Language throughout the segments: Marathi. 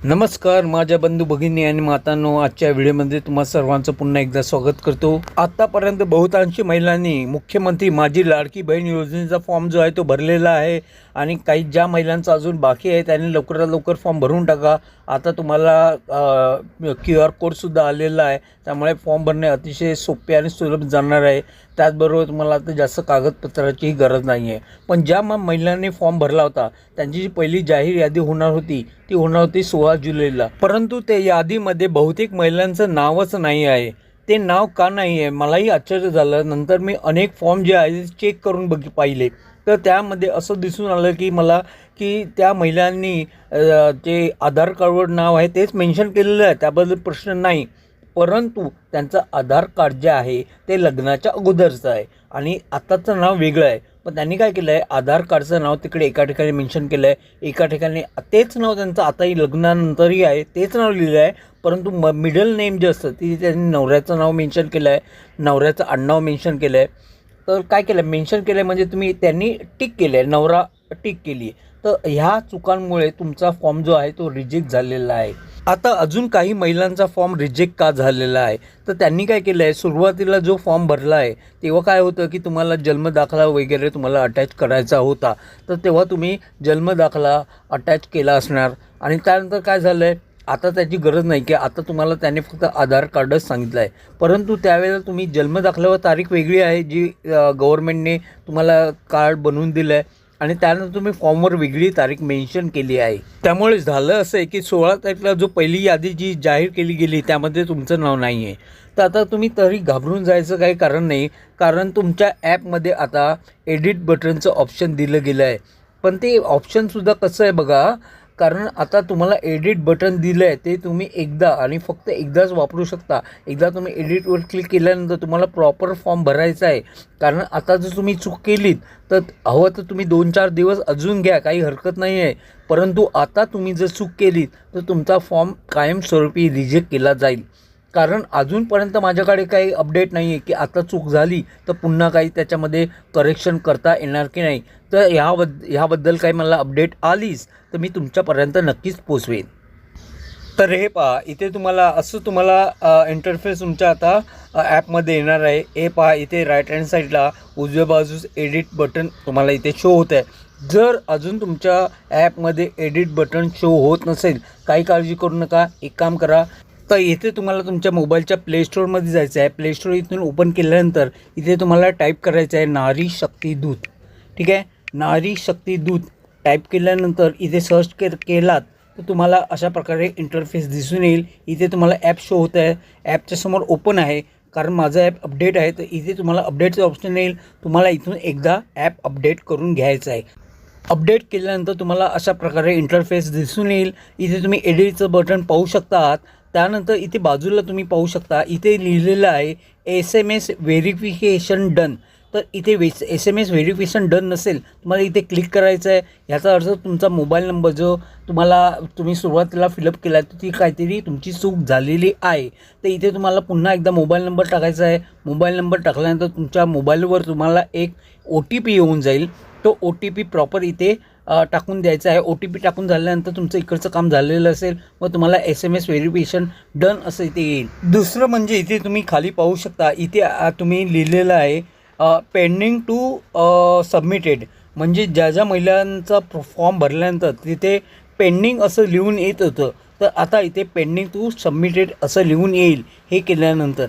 नमस्कार माझ्या बंधू भगिनी आणि मातांनो आजच्या व्हिडिओमध्ये तुम्हा सर्वांचं पुन्हा एकदा स्वागत करतो. आतापर्यंत बहुतांशी महिलांनी मुख्यमंत्री माझी लाडकी बहीण योजनेचा फॉर्म जो आहे तो भरलेला आहे आणि काही ज्या महिलांचा अजून बाकी आहे त्यांनी लवकरात लवकर फॉर्म भरून टाका. आता तुम्हाला क्यू आर कोडसुद्धा आलेला आहे. त्यामुळे फॉर्म भरणे अतिशय सोपे आणि सुलभ जाणार आहे. त्याचबरोबर तुम्हाला आता जास्त कागदपत्राचीही गरज नाही आहे पण ज्या मग महिलांनी फॉर्म भरला होता त्यांची जी पहिली जाहीर यादी होणार होती ती होणार होती सोळा जुलैला. परंतु त्या यादीमध्ये बहुतेक महिलांचं नावच नाही आहे. ते नाव का नाही आहे मलाही आश्चर्य झालं. नंतर मी अनेक फॉर्म जे आहे चेक करून बघ पाहिले. तर त्यामध्ये असं दिसून आलं की मला की त्या महिलांनी जे आधार कार्डवर नाव आहे तेच मेन्शन केलेलं आहे. त्याबद्दल प्रश्न नाही. परंतु त्यांचं आधार कार्ड जे आहे ते लग्नाच्या अगोदरचं आहे. आणि आत्ताचं नाव वेगळं आहे. पण त्यांनी काय केलं आहे आधार कार्डचं नाव तिकडे एका ठिकाणी मेन्शन केलं आहे एका ठिकाणी तेच नाव त्यांचं आताही लग्नानंतरही आहे. तेच नाव लिहिलं आहे. परंतु म मिडल नेम जे असतं ती त्यांनी नवऱ्याचं नाव मेन्शन केलं आहे नवऱ्याचं आडनाव मेन्शन केलं आहे तर काय केलं मेन्शन केलं आहे म्हणजे तुम्ही त्यांनी टिक केलं आहे नवरा टिक केली आहे तर ह्या चुकांमुळे तुमचा फॉर्म जो आहे तो रिजेक्ट झालेला आहे. आता अजून काही महिलांचा फॉर्म रिजेक्ट का झालेला आहे? तर त्यांनी काय केलं आहे? सुरुवातीला जो फॉर्म भरला आहे तेव्हा काय होतं की तुम्हाला जन्मदाखला वगैरे तुम्हाला अटॅच करायचा होता. तर तेव्हा तुम्ही जन्मदाखला अटॅच केला असणार. आणि त्यानंतर काय झालं आहे आता त्याची गरज नाही की आता तुम्हाला त्याने फक्त आधार कार्डच सांगितलं आहे. परंतु त्यावेळेला तुम्ही जन्मदाखल्यावर तारीख वेगळी आहे जी गव्हर्मेंटने तुम्हाला कार्ड बनवून दिलं आहे आणि त्यानंतर तुम्ही फॉर्मवर वेगळी तारीख मेन्शन केली आहे. त्यामुळे झालं असं आहे की सोळा तारखेला जो पहिली यादी जी जाहीर केली गेली त्यामध्ये तुमचं नाव नाही आहे तर आता तुम्ही तरी घाबरून जायचं काही कारण नाही कारण तुमच्या ॲपमध्ये आता एडिट बटनचं ऑप्शन दिलं गेलं आहे पण ते ऑप्शनसुद्धा कसं आहे बघा कारण आता तुम्हाला एडिट बटन दिलं आहे ते तुम्ही एकदा आणि फक्त एकदाच वापरू शकता. एकदा तुम्ही एडिटवर क्लिक केल्यानंतर तुम्हाला प्रॉपर फॉर्म भरायचा आहे. कारण आता जर तुम्ही चूक केलीत तर हवं तर तुम्ही दोन चार दिवस अजून घ्या काही हरकत नाही आहे परंतु आता तुम्ही जर चूक केलीत तर तुमचा फॉर्म कायमस्वरूपी रिजेक्ट केला जाईल. कारण अजूनपर्यंत माझ्याकडे काही अपडेट नाही आहे की आता चूक झाली तर पुन्हा काही त्याच्यामध्ये करेक्शन करता येणार की नाही. तर ह्याबद्द ह्याबद्दल काही मला अपडेट आलीच तर मी तुमच्यापर्यंत नक्कीच पोचवेन तर हे पहा इथे तुम्हाला असं तुम्हाला इंटरफेस तुमच्या आता ॲपमध्ये येणार आहे. हे पहा इथे राईट हँड साईडला उजव्या बाजूस एडिट बटन तुम्हाला इथे शो होत आहे जर अजून तुमच्या ॲपमध्ये एडिट बटन शो होत नसेल काही काळजी करू नका. एक काम करा तर इथे तुम्हाला तुमच्या मोबाईलच्या प्ले स्टोअरमध्ये जायचं आहे. प्ले स्टोअर इथून ओपन केल्यानंतर इथे तुम्हाला टाईप करायचं आहे नारी शक्ती दूत. ठीक आहे? नारी शक्ती दूत टाईप केल्यानंतर इथे सर्च के केलात तर तुम्हाला अशा प्रकारे इंटरफेस दिसून येईल. इथे तुम्हाला ॲप शो होत आहे. ॲपच्या समोर ओपन आहे. कारण माझं ॲप अपडेट आहे. तर इथे तुम्हाला अपडेटचं ऑप्शन येईल. तुम्हाला इथून एकदा ॲप अपडेट करून घ्यायचं आहे. अपडेट केल्यानंतर तुम्हाला अशा प्रकारे इंटरफेस दिसून येईल. इथे तुम्ही एडिटचं बटन पाहू शकता आहात त्यानंतर इथे बाजूला तुम्ही पाहू शकता इथे लिहिलेलं आहे S M S verification done तर इथे वेस S M S verification done नसेल तुम्हाला इथे क्लिक करायचं आहे. ह्याचा अर्थ तुमचा मोबाईल नंबर जो तुम्हाला तुम्ही सुरुवातीला फिलअप केला तर ती काहीतरी तुमची चूक झालेली आहे. तर इथे तुम्हाला पुन्हा एकदा मोबाईल नंबर टाकायचा आहे. मोबाईल नंबर टाकल्यानंतर तुमच्या मोबाईलवर तुम्हाला एक ओ टी पी येऊन जाईल. तो ओ टी पी प्रॉपर इथे टाकून द्यायचा आहे. ओ टी पी टाकून झाल्यानंतर तुमचं इकडचं काम झालेलं असेल मग तुम्हाला S M S verification done असं इथे येईल. दुसरं म्हणजे इथे तुम्ही खाली पाहू शकता इथे तुम्ही लिहिलेलं आहे पेंडिंग टू सबमिटेड म्हणजे ज्या ज्या महिलांचा फॉर्म भरल्यानंतर तिथे पेंडिंग असं लिहून येत होतं तर आता इथे पेंडिंग टू सबमिटेड असं लिहून येईल हे केल्यानंतर.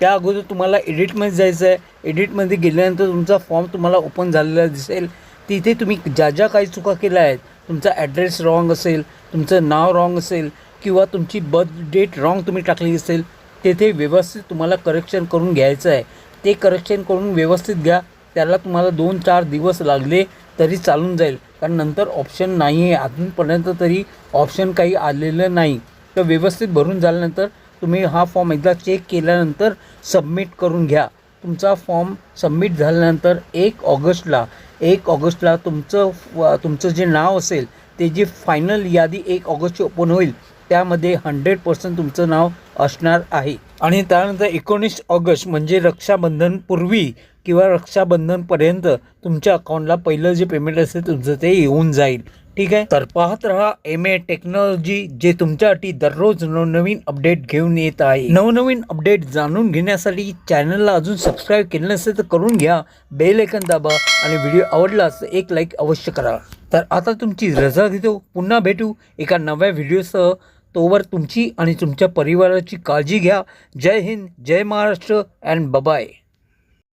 त्या अगोदर तुम्हाला एडिटमध्ये जायचं आहे एडिटमध्ये गेल्यानंतर तुमचा फॉर्म तुम्हाला ओपन झालेला दिसेल. तिथे तुम्ही ज्या ज्या काही चुका केल्या आहेत तुमचा ॲड्रेस रॉंग असेल तुमचं नाव रॉंग असेल किंवा तुमची बर्थ डेट रॉंग तुम्ही टाकली असेल तेथे व्यवस्थित तुम्हाला करेक्शन करून घ्यायचं आहे. ते करेक्शन करून व्यवस्थित घ्या. त्याला तुम्हाला दोन चार दिवस लागले तरी चालून जाईल. कारण नंतर ऑप्शन नाही आहे अजूनपर्यंत तरी ऑप्शन काही आलेलं नाही. तर व्यवस्थित भरून झाल्यानंतर तुम्ही हा फॉर्म एकदा चेक केल्यानंतर सबमिट करून घ्या. तुमचा फॉर्म सबमिट झाल्यानंतर एक ऑगस्टला एक ऑगस्टला तुमचं तुमचं जे नाव असेल ते जी फायनल यादी एक ऑगस्टची ओपन होईल त्यामध्ये हंड्रेड पर्सेंट तुमचं नाव असणार आहे. आणि त्यानंतर एकोणीस ऑगस्ट म्हणजे रक्षाबंधनपूर्वी किंवा रक्षाबंधनपर्यंत तुमच्या अकाउंटला पहिलं जे पेमेंट असेल तुमचं ते येऊन जाईल. ठीक आहे? तर पाहत रहा एम ए टेक्नॉलॉजी जे तुमच्यासाठी दररोज नवनवीन अपडेट घेऊन येत आहे. नवनवीन अपडेट जाणून घेण्यासाठी चॅनलला अजून सबस्क्राईब केलं नसेल तर करून घ्या. बेल ऐकन दाबा आणि व्हिडिओ आवडलास तर एक लाईक अवश्य करा. तर आता तुमची रजा घेतो पुन्हा भेटू एका नव्या व्हिडिओसह तोवर तुमची आणि तुमच्या परिवाराची काळजी घ्या. जय हिंद जय महाराष्ट्र अँड बबाय